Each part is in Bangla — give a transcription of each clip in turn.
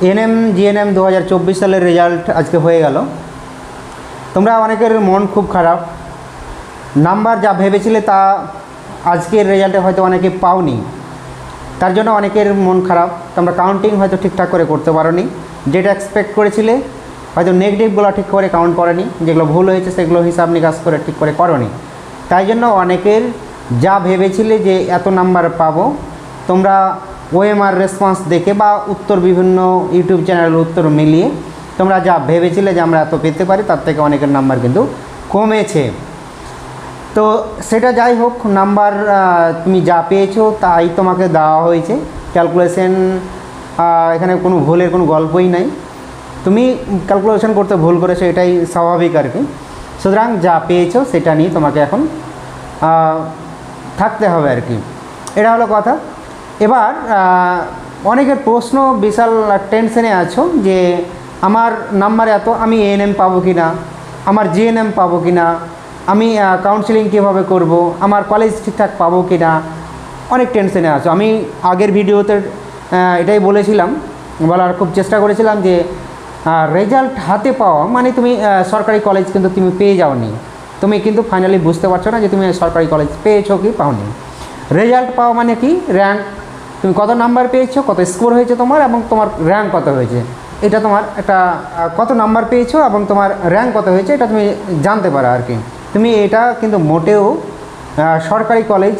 এনএম, জিএনএম দু হাজার চব্বিশ সালের রেজাল্ট আজকে হয়ে গেল। তোমরা অনেকের মন খুব খারাপ। নাম্বার যা ভেবেছিলে তা আজকের রেজাল্টে হয়তো অনেকে পাওনি। তার জন্য অনেকের মন খারাপ। তোমরা কাউন্টিং হয়তো ঠিকঠাক করে করতে পারোনি। যেটা এক্সপেক্ট করেছিলে, হয়তো নেগেটিভগুলো ঠিক করে কাউন্ট করেনি। যেগুলো ভুল হয়েছে, সেগুলো হিসাব নিকাশ করে ঠিক করে করনি। তাই জন্য অনেকের যা ভেবেছিলে যে এত নাম্বার পাবো, তোমরা ওএমআর রেসপন্স দেখে বা উত্তর বিভিন্ন ইউটিউব চ্যানেলের উত্তর মিলিয়ে তোমরা যা ভেবেছিলে যে আমরা এত পেতে পারি, তার থেকে অনেকের নাম্বার কিন্তু কমেছে। তো সেটা যাই হোক, নাম্বার তুমি যা পেয়েছ তাই তোমাকে দেওয়া হয়েছে। ক্যালকুলেশন এখানে কোনো ভুলের কোনো গল্পই নাই। তুমি ক্যালকুলেশন করতে ভুল করেছ, এটাই স্বাভাবিক আর কি। সুতরাং যা পেয়েছ সেটা নিয়ে তোমাকে এখন থাকতে হবে আর কি। এটা হলো কথা। এবার অনেকের প্রশ্ন বিশাল টেনশনে আছো যে আমার নাম্বার এত, আমি এ এএনএম পাবো কি না আমার জিএনএম পাবো কি না আমি কাউন্সিলিং কীভাবে করব? আমার কলেজ ঠিকঠাক পাবো কি না অনেক টেনশনে আছো। আমি আগের ভিডিওতে এটাই বলেছিলাম। বলার খুব চেষ্টা করেছিলাম যে রেজাল্ট হাতে পাওয়া মানে তুমি সরকারি কলেজ কিন্তু তুমি পেয়ে যাওনি। তুমি কিন্তু ফাইনালি বুঝতে পারছ না যে তুমি সরকারি কলেজ পেয়েছ কি পাওনি। রেজাল্ট পাওয়া মানে কি? র্যাঙ্ক তুমি কত নাম্বার পেয়েছ, কত স্কোর হয়েছে তোমার এবং তোমার র্যাঙ্ক কত হয়েছে? এটা তোমার একটা কত নাম্বার পেয়েছ এবং তোমার র্যাঙ্ক কত হয়েছে এটা তুমি জানতে পারো আর কি। তুমি এটা কিন্তু মোটেও সরকারি কলেজ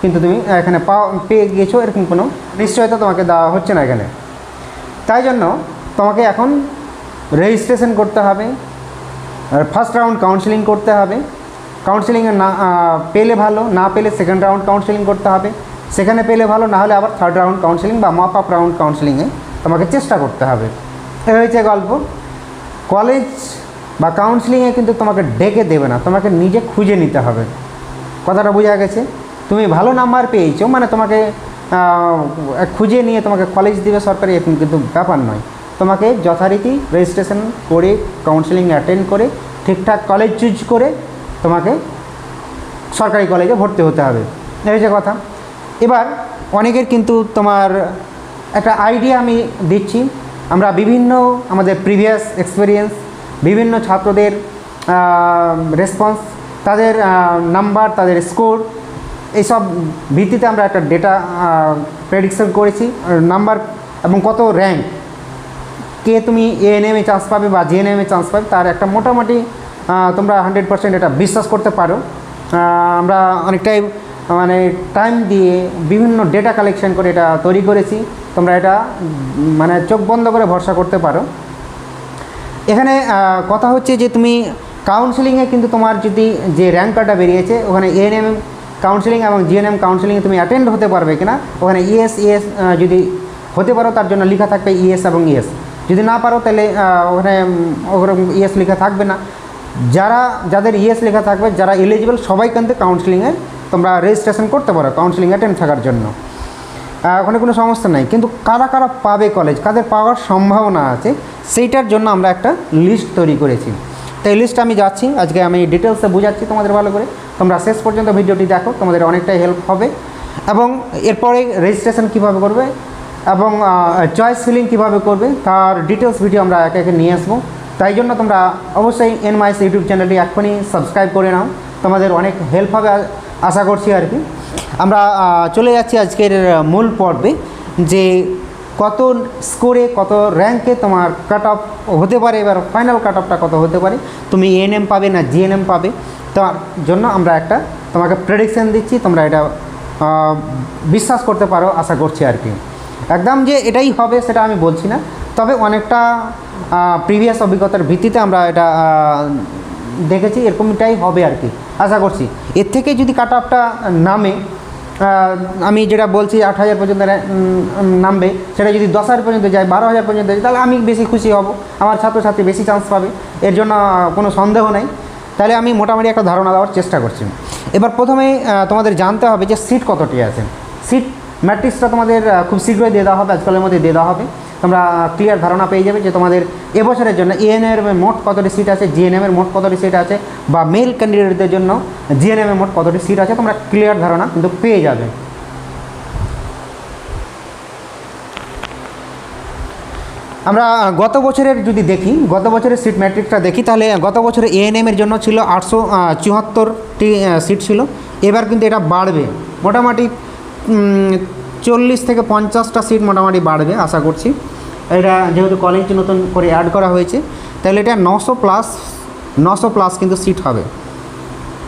কিন্তু তুমি এখানে পাও, পেয়ে গিয়েছো এরকম কোনো নিশ্চয়তা তোমাকে দেওয়া হচ্ছে না এখানে। তাই জন্য তোমাকে এখন রেজিস্ট্রেশন করতে হবে ফার্স্ট রাউন্ড কাউন্সিলিং করতে হবে। কাউন্সিলিংয়ে না পেলে ভালো, না পেলে সেকেন্ড রাউন্ড কাউন্সিলিং করতে হবে। সেখানে পেলে ভালো, না হলে আবার থার্ড রাউন্ড কাউন্সিলিং বা মপ আপ রাউন্ড কাউন্সিলিংয়ে তোমাকে চেষ্টা করতে হবে। এ হয়েছে গল্প। কলেজ বা কাউন্সেলিংয়ে কিন্তু তোমাকে ডেকে দেবে না, তোমাকে নিজে খুঁজে নিতে হবে। কথাটা বোঝা গেছে? তুমি ভালো নাম্বার পেয়েছ মানে তোমাকে খুঁজে নিয়ে তোমাকে কলেজ দিবে সরকারি, এরকম কিন্তু ব্যাপার নয়। তোমাকে যথারীতি রেজিস্ট্রেশন করে কাউন্সেলিং অ্যাটেন্ড করে, ঠিকঠাক কলেজ চুজ করে তোমাকে সরকারি কলেজে ভর্তি হতে হবে। এই হচ্ছে কথা। এবার অনেকের কিন্তু তোমার একটা আইডিয়া আমি দিচ্ছি। আমরা বিভিন্ন আমাদের প্রিভিয়াস এক্সপিরিয়েন্স বিভিন্ন ছাত্রদের রেসপন্স তাদের নাম্বার তাদের স্কোর এইসব ভিত্তিতে আমরা একটা ডেটা প্রেডিকশন করেছি নাম্বার এবং কত র্যাঙ্ক কে তুমি এএনএমে চান্স পাবে বা জিএনএমে চান্স পাবে, তার একটা মোটামুটি তোমরা হান্ড্রেড পার্সেন্ট এটা বিশ্বাস করতে পারো। আমরা অনেকটাই মানে টাইম দিয়ে বিভিন্ন ডেটা কালেকশন করে এটা তৈরি করেছি। তোমরা এটা মানে চোখ বন্ধ করে ভরসা করতে পারো। এখানে কথা হচ্ছে যে তুমি কাউন্সিলিংয়ে কিন্তু তোমার যদি যে র্যাঙ্ক কার্ডটা বেরিয়েছে, ওখানে এএনএম কাউন্সিলিং এবং জিএনএম কাউন্সিলিংয়ে তুমি অ্যাটেন্ড হতে পারবে কিনা, ওখানে ইএস ইএস যদি হতে পারো তার জন্য লেখা থাকবে ইএস এবং ইএস যদি না পারো তাহলে ওখানে ওরকম ইএস লেখা থাকবে না। যারা, যাদের ইএস লেখা থাকবে, যারা এলিজিবল সবাই কিন্তু কাউন্সিলিংয়ে তোমরা রেজিস্ট্রেশন করতে পারো কাউন্সিলিং অ্যাটেন্ড থাকার জন্য। ওখানে কোনো সমস্যা নাই। কিন্তু কারা কারা পাবে কলেজ কাদের পাওয়ার সম্ভাবনা আছে, সেইটার জন্য আমরা একটা লিস্ট তৈরি করেছি। তো এই লিস্ট আমি যাচ্ছি, আজকে আমি ডিটেলসে বুঝাচ্ছি তোমাদের ভালো করে। তোমরা শেষ পর্যন্ত ভিডিওটি দেখো, তোমাদের অনেকটাই হেল্প হবে। এবং এরপরে রেজিস্ট্রেশন কীভাবে করবে, এবং চয়েস ফিলিং কীভাবে করবে, তার ডিটেলস ভিডিও আমরা একে একে নিয়ে আসব। তাই জন্য তোমরা অবশ্যই এনমাইস ইউটিউব চ্যানেলটি এক্ষুনি সাবস্ক্রাইব করে নাও। তোমাদের অনেক হেল্প হবে আশা করছি আর কি। আমরা চলে যাচ্ছি আজকের মূল পর্বে যে কত স্কোরে কত র্যাঙ্কে তোমার কাট অফ হতে পারে, এবার ফাইনাল কাট অফটা কত হতে পারে, তুমি এএনএম পাবে না জিএনএম পাবে। তার জন্য আমরা একটা তোমাকে প্রেডিকশান দিচ্ছি, তোমরা এটা বিশ্বাস করতে পারো, আশা করছি আর কি। একদম যে এটাই হবে, সেটা আমি বলছি না। তবে অনেকটা প্রিভিয়াস অভিজ্ঞতার ভিত্তিতে আমরা এটা দেখেছি, এরকমটাই হবে আর কি। আশা করছি। এর থেকে যদি কাট অফটা নামে আমি যেটা বলছি, আট হাজার পর্যন্ত নামবে, সেটা যদি দশ হাজার পর্যন্ত যায়, বারো হাজার পর্যন্ত যায়, তাহলে আমি বেশি খুশি হব। আমার ছাত্রছাত্রী বেশি চান্স পাবে। এর জন্য কোনো সন্দেহ নেই। তাহলে আমি মোটামুটি একটা ধারণা দেওয়ার চেষ্টা করছি। এবার প্রথমে তোমাদের জানতে হবে যে সিট কতটি আছে। সিট ম্যাট্রিক্সটা তোমাদের খুব শীঘ্রই দিয়ে দেওয়া হবে, আজকালের মধ্যে দিয়ে দেওয়া হবে। তোমরা ক্লিয়ার ধারণা পেয়ে যাবে যে তোমাদের এবছরের জন্য এএনএম এর মোট কতটি সিট আছে জিএনএম এর মোট কতটি সিট আছে, বা মেল ক্যান্ডিডেটদের জন্য জিএনএম এর মোট কতটি সিট আছে, তোমরা ক্লিয়ার ধারণা কিন্তু পেয়ে যাবে। আমরা গত বছরের যদি দেখি, গত বছরের সিট ম্যাট্রিকটা দেখি, তাহলে গত বছরে এএনএম এর জন্য ছিল আটশো চুয়াত্তরটি সিট ছিল। এবার কিন্তু এটা বাড়বে। মোটামুটি চল্লিশ থেকে পঞ্চাশটা সিট মোটামুটি বাড়বে, আশা করছি। এটা যেহেতু কলেজ নতুন করে অ্যাড করা হয়েছে, তাহলে এটা নশো প্লাস নশো প্লাস কিন্তু সিট হবে।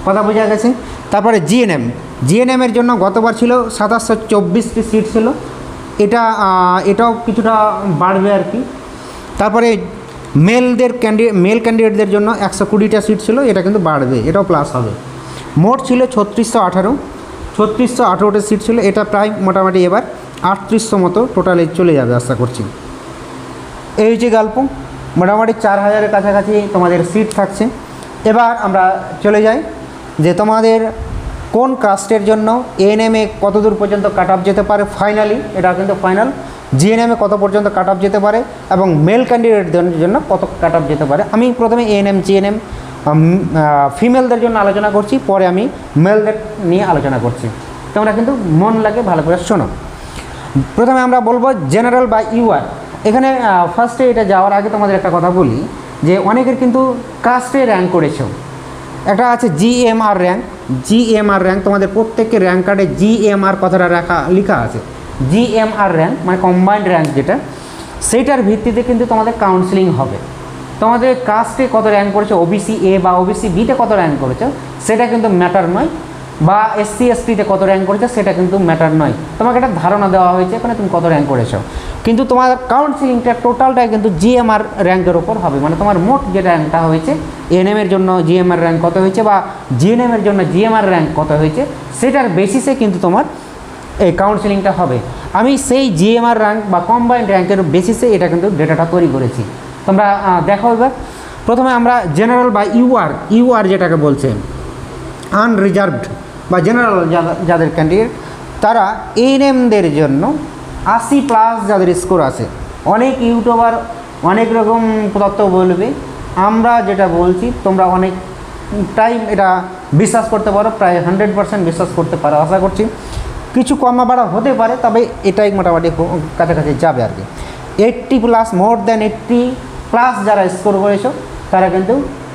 কথা বোঝা গেছে? তারপরে জিএনএম জিএনএমের জন্য গতবার ছিল সাতাশশো চব্বিশটি সিট ছিল। এটা এটাও কিছুটা বাড়বে আর কি। তারপরে মেলদের ক্যান্ডিডেট মেল ক্যান্ডিডেটদের জন্য একশো কুড়িটা সিট ছিল, এটা কিন্তু বাড়বে, এটাও প্লাস হবে। মোট ছিল ছত্রিশশো আঠারো। ছত্রিশশো আঠারোটা সিট ছিল। এটা প্রায় মোটামুটি এবার আটত্রিশশো মতো টোটালে চলে যাবে আশা করছি। এই হচ্ছে গল্প, মোটামুটি চার হাজারের কাছাকাছি তোমাদের সিট থাকছে। এবার আমরা চলে যাই যে তোমাদের কোন কাস্টের জন্য এএনএমে কত দূর পর্যন্ত কাট অফ যেতে পারে ফাইনালি এটা কিন্তু ফাইনাল জিএনএমে কত পর্যন্ত কাট অফ যেতে পারে এবং মেল ক্যান্ডিডেটদের জন্য কত কাট অফ যেতে পারে। আমি প্রথমে এএনএম জিএনএম ফিমেলদের জন্য আলোচনা করছি, পরে আমি মেলদের নিয়ে আলোচনা করছি। তোমরা কিন্তু মন লাগে ভালো করে শোনো। প্রথমে আমরা বলব জেনারেল বা ইউআর। এখানে ফার্স্টে এটা যাওয়ার আগে তোমাদের একটা কথা বলি, যে অনেকের কিন্তু কাস্টে র্যাঙ্ক করেছ একটা আছে জিএমআর র্যাঙ্ক জিএমআর র্যাঙ্ক তোমাদের প্রত্যেকের র্যাঙ্ক কার্ডে জিএমআর কথাটা রাখা, লেখা আছে। জিএমআর র্যাঙ্ক মানে কম্বাইন্ড র্যাঙ্ক যেটা, সেইটার ভিত্তিতে কিন্তু তোমাদের কাউন্সিলিং হবে। তোমাদের কাস্টে কত র্যাঙ্ক করেছ? ওবিসি এ বা ওবিসি বিতে কত র্যাঙ্ক করেছ? সেটা কিন্তু ম্যাটার নয়। বা এসসি এসটিতে কত র্যাঙ্ক করেছ? সেটা কিন্তু ম্যাটার নয়। তোমাকে একটা ধারণা দেওয়া হয়েছে এখানে তুমি কত র্যাঙ্ক করেছ। কিন্তু তোমার কাউন্সিলিংটা টোটালটাই কিন্তু জিএমআর র্যাঙ্কের ওপর হবে। মানে তোমার মোট যে র্যাঙ্কটা হয়েছে এনএম এর জন্য জিএমআর র্যাঙ্ক কত হয়েছে বা জিএনএম এর জন্য জিএমআর র্যাঙ্ক কত হয়েছে, সেটার বেসিসে কিন্তু তোমার এই কাউন্সিলিংটা হবে। আমি সেই জিএমআর র্যাঙ্ক বা কম্বাইন্ড র্যাঙ্কের বেসিসে এটা কিন্তু ডেটাটা তৈরি করেছি। তোমরা দেখো এবার। প্রথমে আমরা জেনারেল বা ইউআর ইউআর যেটাকে বলছে আনরিজার্ভড বা জেনারেল যাদের ক্যান্ডিডেট তারা এএনএমদের জন্য আশি প্লাস যাদের স্কোর আছে, অনেক ইউটিউবার অনেক রকম তত্ত্ব বলবে। আমরা যেটা বলছি, তোমরা অনেক টাইম এটা বিশ্বাস করতে পারো, প্রায় হান্ড্রেড পার্সেন্ট বিশ্বাস করতে পারো, আশা করছি। কিছু কমা বাড়া হতে পারে, তবে এটাই মোটামুটি কাছাকাছি যাবে আর কি। Eighty plus more than eighty plus যারা স্কোর করেছ, তারা কিন্তু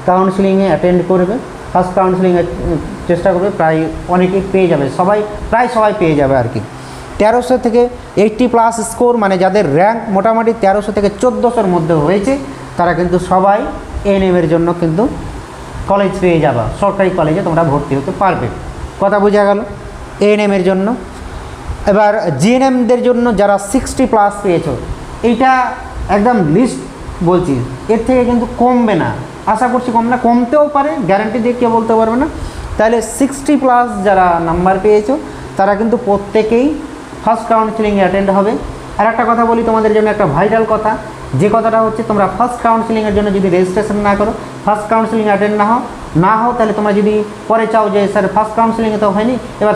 কাউন্সিলিংয়ে অ্যাটেন্ড করবে। ফার্স্ট কাউন্সিলিংয়ে চেষ্টা করবে, প্রায় অনেকেই পেয়ে যাবে। সবাই, প্রায় সবাই পেয়ে যাবে আর কি। তেরোশো থেকে এইটটি প্লাস স্কোর মানে যাদের র্যাঙ্ক মোটামুটি তেরোশো থেকে চোদ্দোশোর মধ্যে হয়েছে, তারা কিন্তু সবাই এনএমের জন্য কিন্তু কলেজ পেয়ে যাবা। সরকারি কলেজে তোমরা ভর্তি হতে পারবে। কথা বোঝা গেল? এএনএমের জন্য। এবার জিএনএমদের জন্য যারা সিক্সটি প্লাস পেয়েছ, এইটা একদম লিস্ট বলছি, এর থেকে কিন্তু কমবে না। আশা করছি কম না, কমতেও পারে গ্যারান্টি দিয়ে কেউ বলতে পারবে না। তাহলে সিক্সটি প্লাস যারা নাম্বার পেয়েছ, তারা কিন্তু প্রত্যেকেই ফার্স্ট কাউন্সিলিংয়ে অ্যাটেন্ড হবে। আর একটা কথা বলি তোমাদের জন্য একটা ভাইরাল কথা, যে কথাটা হচ্ছে তোমরা ফার্স্ট কাউন্সিলিংয়ের জন্য যদি রেজিস্ট্রেশন না করো ফার্স্ট কাউন্সিলিং অ্যাটেন্ড না হও না হও, তাহলে তোমরা যদি পরে চাও যে, স্যার ফার্স্ট কাউন্সিলিংয়ে তো হয়নি, এবার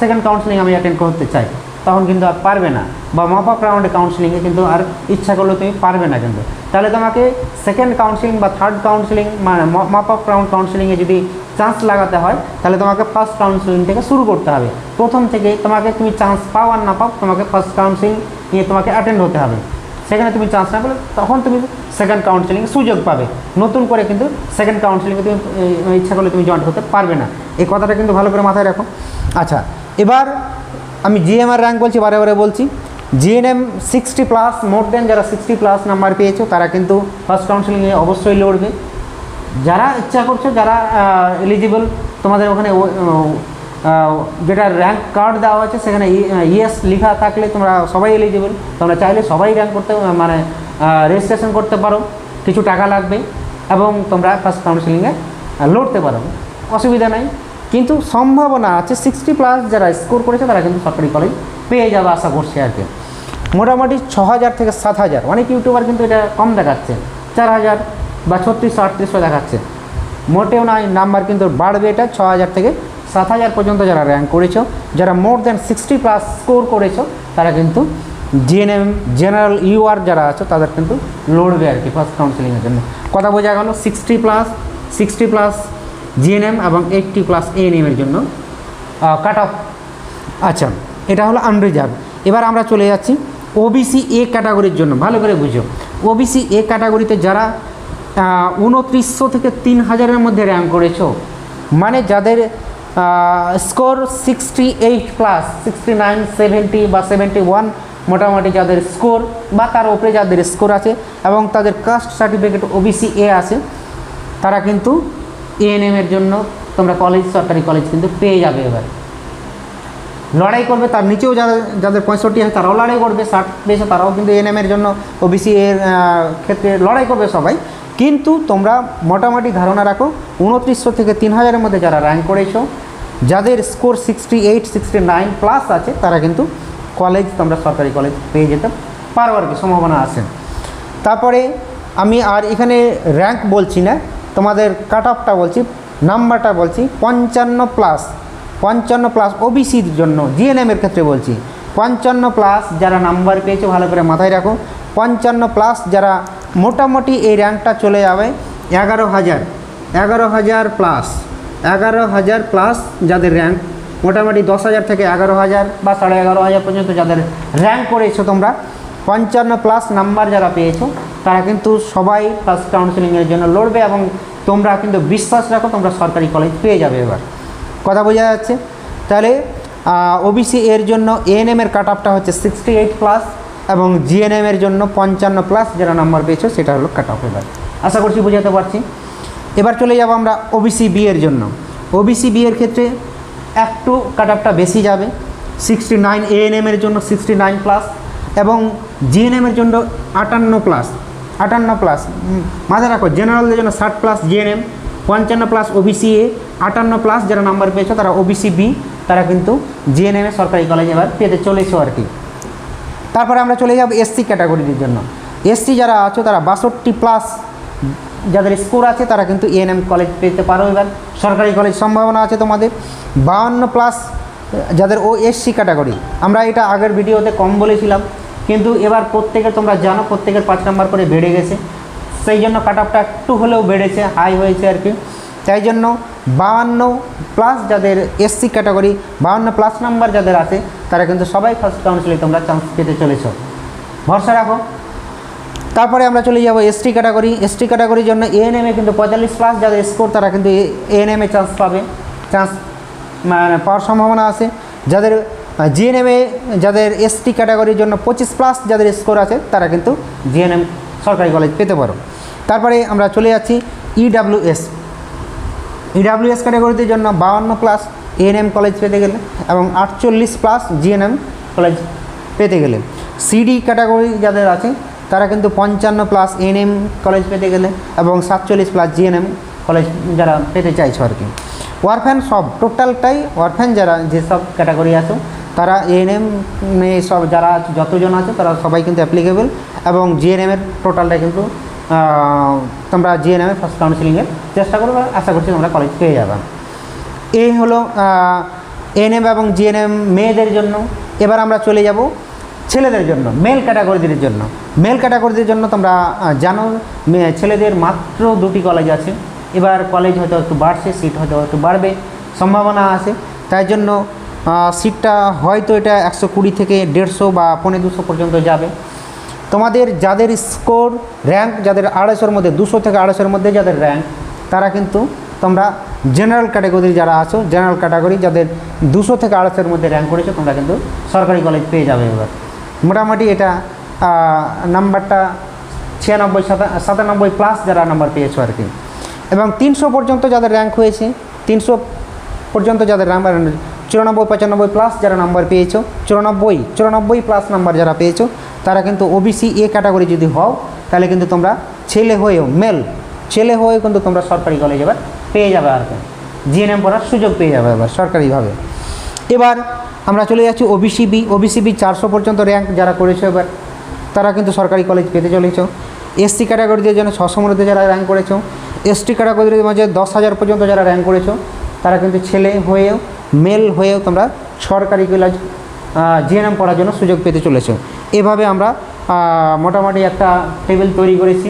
সেকেন্ড কাউন্সিলিং আমি অ্যাটেন্ড করতে চাই। তখন কিন্তু আর পারবে না। বা মপ রাউন্ডে কাউন্সিলিংয়ে কিন্তু আর ইচ্ছা করলে তুমি পারবে না কিন্তু। তাহলে তোমাকে সেকেন্ড কাউন্সিলিং বা থার্ড কাউন্সিলিং মানে মপ রাউন্ড কাউন্সিলিংয়ে যদি চান্স লাগাতে হয়, তাহলে তোমাকে ফার্স্ট কাউন্সিলিং থেকে শুরু করতে হবে। প্রথম থেকে তোমাকে তুমি চান্স পাও আর না পাও, তোমাকে ফার্স্ট কাউন্সিলিং নিয়ে তোমাকে অ্যাটেন্ড হতে হবে। সেখানে তুমি চান্স না পেলে তখন তুমি সেকেন্ড কাউন্সিলিং সুযোগ পাবে। নতুন করে কিন্তু সেকেন্ড কাউন্সিলিংয়ে তুমি ইচ্ছা করলে তুমি জয়েন হতে পারবে না। এই কথাটা কিন্তু ভালো করে মাথায় রাখো। আচ্ছা এবার আমি জিএমআর র্যাঙ্ক বলছি, বারে বারে বলছি। GNM sixty plus more than যারা সিক্সটি প্লাস নাম্বার পেয়েছ, তারা কিন্তু ফার্স্ট কাউন্সিলিংয়ে অবশ্যই লড়বে। যারা ইচ্ছা করছ, যারা এলিজিবল তোমাদের ওখানে যেটা র্যাঙ্ক কার্ড দেওয়া আছে সেখানে ইয়েস লেখা থাকলে তোমরা সবাই এলিজিবল তোমরা চাইলে সবাই র্যাঙ্ক করতে মানে রেজিস্ট্রেশন করতে পারো। কিছু টাকা লাগবে এবং তোমরা ফার্স্ট কাউন্সিলিংয়ে লড়তে পারো। অসুবিধা নাই। কিন্তু সম্ভাবনা আছে সিক্সটি প্লাস যারা স্কোর করেছে তারা কিন্তু সরকারি কলেজ পেয়ে যাবে আশা করছি আর কি। মোটামুটি ছ হাজার থেকে সাত হাজার অনেক ইউটিউবার কিন্তু এটা কম দেখাচ্ছে চার হাজার বা ছত্রিশশো, আটত্রিশশো দেখাচ্ছে। মোটেও নয় নাম্বার কিন্তু বাড়বে এটা ছ হাজার থেকে সাত হাজার পর্যন্ত যারা র্যাঙ্ক করেছ, যারা more than sixty plus score করেছ, তারা কিন্তু জিএনএম জেনারেল ইউআর যারা আছে, তাদের কিন্তু লড়বে আর কি ফার্স্ট কাউন্সিলিংয়ের জন্য। কথা বোঝা গেল sixty plus sixty plus GNM এবং এইটটি প্লাস এএনএম এর জন্য কাট অফ আচ্ছা এটা হলো আনরিজার্ভ এবার আমরা চলে যাচ্ছি ওবিসি এ ক্যাটাগরির জন্য, ভালো করে বুঝো। ওবিসি এ ক্যাটাগরিতে যারা উনত্রিশশো থেকে তিন হাজারের মধ্যে র্যাঙ্ক করেছ মানে যাদের score sixty eight plus sixty nine seventy বা সেভেন্টি ওয়ান মোটামুটি যাদের স্কোর বা তার উপরে যাদের স্কোর আছে এবং তাদের কাস্ট সার্টিফিকেট ওবিসি এ আছে, তারা কিন্তু এএনএম এর জন্য তোমরা কলেজ সরকারি কলেজ কিন্তু পেয়ে যাবে এবার। লড়াই করবে, তার নিচেও যাদের যাদের পঁয়ষট্টি আছে, তারাও লড়াই করবে, ষাট পেয়েছে তারাও কিন্তু এএনএম এর জন্য ওবিসি এর ক্ষেত্রে লড়াই করবে সবাই। কিন্তু তোমরা মোটামুটি ধারণা রাখো, উনত্রিশশো থেকে তিন হাজারের মধ্যে যারা র্যাঙ্ক করেছ, যাদের score sixty eight sixty nine plus আছে, তারা কিন্তু কলেজ তোমরা সরকারি কলেজ পেয়ে যেতে পারো আর কি, সম্ভাবনা আছে। তারপরে আমি আর এখানে র্যাঙ্ক বলছি না তোমাদের কাট অফটা বলছি নাম্বারটা বলছি, পঞ্চান্ন প্লাস পঞ্চান্ন প্লাস ওবিসির জন্য জিএনএমের ক্ষেত্রে বলছি, পঞ্চান্ন প্লাস যারা নাম্বার পেয়েছে, ভালো করে মাথায় রাখো, পঞ্চান্ন প্লাস যারা মোটামুটি এই র্যাঙ্কটা চলে যাবে, এগারো হাজার এগারো হাজার প্লাস এগারো হাজার প্লাস যাদের র্যাঙ্ক মোটামুটি দশ হাজার থেকে এগারো হাজার বা সাড়ে এগারো হাজার পর্যন্ত যাদের র্যাঙ্ক করেছ তোমরা, পঞ্চান্ন প্লাস নাম্বার যারা পেয়েছ তারা কিন্তু সবাই ফার্স্ট কাউন্সিলিংয়ের জন্য লড়বে এবং তোমরা কিন্তু বিশ্বাস রাখো, তোমরা সরকারি কলেজ পেয়ে যাবে এবার। কথা বোঝা যাচ্ছে? তাহলে ওবিসি এর জন্য এএনএম এর কাট অফটা হচ্ছে সিক্সটি এইট প্লাস এবং জিএনএম এর জন্য পঞ্চান্ন প্লাস যারা নাম্বার পেয়েছ সেটা হলো কাট অফ এবার। আশা করছি বোঝাতে পারছি। এবার চলে যাব আমরা ওবিসি বি এর জন্য। ওবিসি বি এর ক্ষেত্রে একটু কাট অফটা বেশি যাবে। সিক্সটি নাইন এএনএম এর জন্য সিক্সটি নাইন প্লাস এবং জিএনএম এর জন্য আটান্ন প্লাস আটান্ন প্লাস মাথায় রাখো জেনারেলদের জন্য ষাট প্লাস জিএনএম পঞ্চান্ন প্লাস ওবিসি এ আটান্ন প্লাস যারা নাম্বার পেয়েছ, তারা ওবিসি বি তারা কিন্তু জিএনএম সরকারি কলেজ এবার পেতে চলেছো আর কি। তারপরে আমরা চলে যাব এসসি ক্যাটাগরির জন্য। এসসি যারা আছো, তারা বাষট্টি প্লাস যাদের স্কোর আছে, তারা কিন্তু এএনএম কলেজ পেতে পারো এবার। সরকারি কলেজ সম্ভাবনা আছে তোমাদের। বাউন্ন প্লাস যাদের ও এসসি ক্যাটাগরি আমরা এটা আগের ভিডিওতে কম বলেছিলাম। কিন্তু এবার প্রত্যেকের তোমরা জানো, প্রত্যেকের পাঁচ নাম্বার করে বেড়ে গেছে। সেই জন্য কাট অফটা একটু হলেও বেড়েছে হাই হয়েছে আর কি। তাই জন্য বাউান্ন প্লাস যাদের এসসি ক্যাটাগরি বাউান্ন প্লাস নাম্বার যাদের আছে, তারা কিন্তু সবাই ফার্স্ট কাউন্সিলে তোমরা চান্স পেতে চলেছ। ভরসা রাখো। তারপরে আমরা চলে যাব এসটি ক্যাটাগরি এসটি ক্যাটাগরির জন্য এএনএমে কিন্তু পঁয়তাল্লিশ প্লাস যাদের স্কোর তারা কিন্তু এএনএমে চান্স পাবে। চান্স মানে পাওয়ার সম্ভাবনা আছে। যাদের জিএনএমে যাদের এসটি ক্যাটাগরির জন্য পঁচিশ প্লাস যাদের স্কোর আছে, তারা কিন্তু জিএনএম সরকারি কলেজ পেতে পারো। তারপরে আমরা চলে যাচ্ছি ইডাব্লিউএস ইডাব্লিউএস ক্যাটাগরিদের জন্য বাউান্ন প্লাস এএনএম কলেজ পেতে গেলে এবং আটচল্লিশ প্লাস জিএনএম কলেজ পেতে গেলে। সিডি ক্যাটাগরি যাদের আছে, তারা কিন্তু পঞ্চান্ন প্লাস এএনএম কলেজ পেতে গেলে এবং সাতচল্লিশ প্লাস জিএনএম কলেজ যারা পেতে চাইছো আর কি। ওয়ারফ্যান সব টোটালটাই ওয়ারফ্যান যারা যেসব ক্যাটাগরি আছে তারা এএনএম সব যারা যতজন আছে তারা সবাই কিন্তু অ্যাপ্লিকেবল এবং জিএনএমের টোটালটা কিন্তু তোমরা জিএনএমে ফার্স্ট কাউন্সিলিংয়ের চেষ্টা করবে আশা করছি তোমরা কলেজ পেয়ে যাবে। এই হলো এএনএম এবং জিএনএম মেয়েদের জন্য। এবার আমরা চলে যাব ছেলেদের জন্য মেল ক্যাটাগরিদের জন্য। মেল ক্যাটাগরিদের জন্য তোমরা জানো ছেলেদের মাত্র দুটি কলেজ আছে। এবার কলেজ হয়তো একটু বাড়ছে সিট হয়তো একটু বাড়বে, সম্ভাবনা আছে। তাই জন্য সিটটা হয়তো এটা একশো কুড়ি থেকে দেড়শো বা পনেরো দুশো পর্যন্ত যাবে। তোমাদের যাদের স্কোর র্যাঙ্ক যাদের আড়াইশোর মধ্যে, দুশো থেকে আড়াইশোর মধ্যে যাদের র্যাঙ্ক তারা কিন্তু তোমরা জেনারেল ক্যাটাগরি যারা আছো জেনারেল ক্যাটাগরি যাদের দুশো থেকে আড়াইশোর মধ্যে র্যাঙ্ক করেছ, তোমরা কিন্তু সরকারি কলেজ পেয়ে যাবে এবার। মোটামুটি এটা নাম্বারটা ছিয়ানব্বই, সাতা, সাতানব্বই প্লাস যারা নাম্বার পেয়েছ আর কি। এবং তিনশো পর্যন্ত যাদের র্যাঙ্ক হয়েছে, তিনশো পর্যন্ত যাদের নাম্বার চুরানব্বই, পঁচানব্বই প্লাস যারা নাম্বার পেয়েছ, চুরানব্বই চুরানব্বই প্লাস নাম্বার যারা পেয়েছ, তারা কিন্তু ওবিসি এ ক্যাটাগরি যদি হও, তাহলে কিন্তু তোমরা ছেলে হয়েও মেল ছেলে হয়েও কিন্তু তোমরা সরকারি কলেজ এবার পেয়ে যাবে আর কি। জিএনএম পড়ার সুযোগ পেয়ে যাবে এবার সরকারিভাবে। এবার আমরা চলে যাচ্ছি ওবিসি বি ওবিসি বি চারশো পর্যন্ত র্যাঙ্ক যারা করেছ এবার, তারা কিন্তু সরকারি কলেজ পেতে চলেছ। এসসি ক্যাটাগরিদের জন্য ছশো মধ্যে যারা র্যাঙ্ক করেছ এসটি ক্যাটাগরির মাঝে দশ হাজার পর্যন্ত যারা র্যাঙ্ক করেছ, তারা কিন্তু ছেলে হয়েও মেল হয়েও তোমরা সরকারি কলেজ জিএনএম পড়ার জন্য সুযোগ পেতে চলেছো। এভাবে আমরা মোটামুটি একটা টেবিল তৈরি করেছি।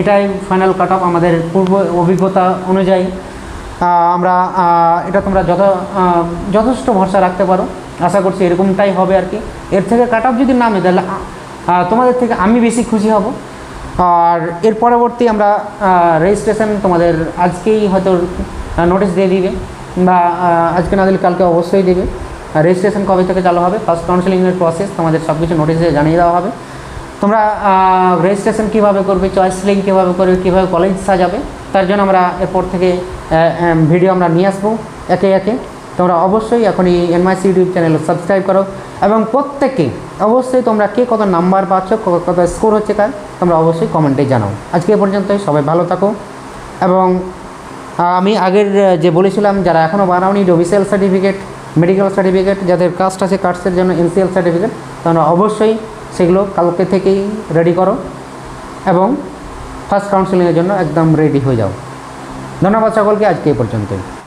এটাই ফাইনাল কাট অফ আমাদের পূর্ব অভিজ্ঞতা অনুযায়ী। আমরা এটা তোমরা যথ যথেষ্ট ভরসা রাখতে পারো। আশা করছি এরকমটাই হবে আর কি। এর থেকে কাট অফ যদি নামে তাহলে তোমাদের থেকে আমি বেশি খুশি হব। আর এর পরবর্তী আমরা রেজিস্ট্রেশন তোমাদের আজকেই হয়তো নোটিশ দিয়ে দিবে। বা আজকে না দিলে কালকে অবশ্যই দেবে। রেজিস্ট্রেশন কবে থেকে চালু হবে ফার্স্ট কাউন্সেলিংয়ের প্রসেস তোমাদের সব কিছু নোটিশে জানিয়ে দেওয়া হবে। তোমরা রেজিস্ট্রেশন কীভাবে করবে চয়েস লিঙ্ক কীভাবে করবে, কীভাবে কলেজ সাজাবে, তার জন্য আমরা এরপর থেকে ভিডিও আমরা নিয়ে আসব একে একে। তোমরা অবশ্যই এখনই এনমাইসি ইউটিউব চ্যানেল সাবস্ক্রাইব করো এবং প্রত্যেকে অবশ্যই তোমরা কে কত নাম্বার পাচ্ছ কত স্কোর হচ্ছে কার, তোমরা অবশ্যই কমেন্টে জানাও। আজকে এ পর্যন্তই, সবাই ভালো থাকো এবং আমি আগের যে বলেছিলাম, যারা এখনও বানাওনি ডোমিসাইল সার্টিফিকেট মেডিকেল সার্টিফিকেট যাদের কাস্ট আছে কার্ডসের জন্য এনসিএল সার্টিফিকেট তোমরা অবশ্যই সেগুলো কালকে থেকেই রেডি করো এবং ফার্স্ট কাউন্সিলিংয়ের জন্য একদম রেডি হয়ে যাও। ধন্যবাদ সকলকে, আজকে এই পর্যন্তই।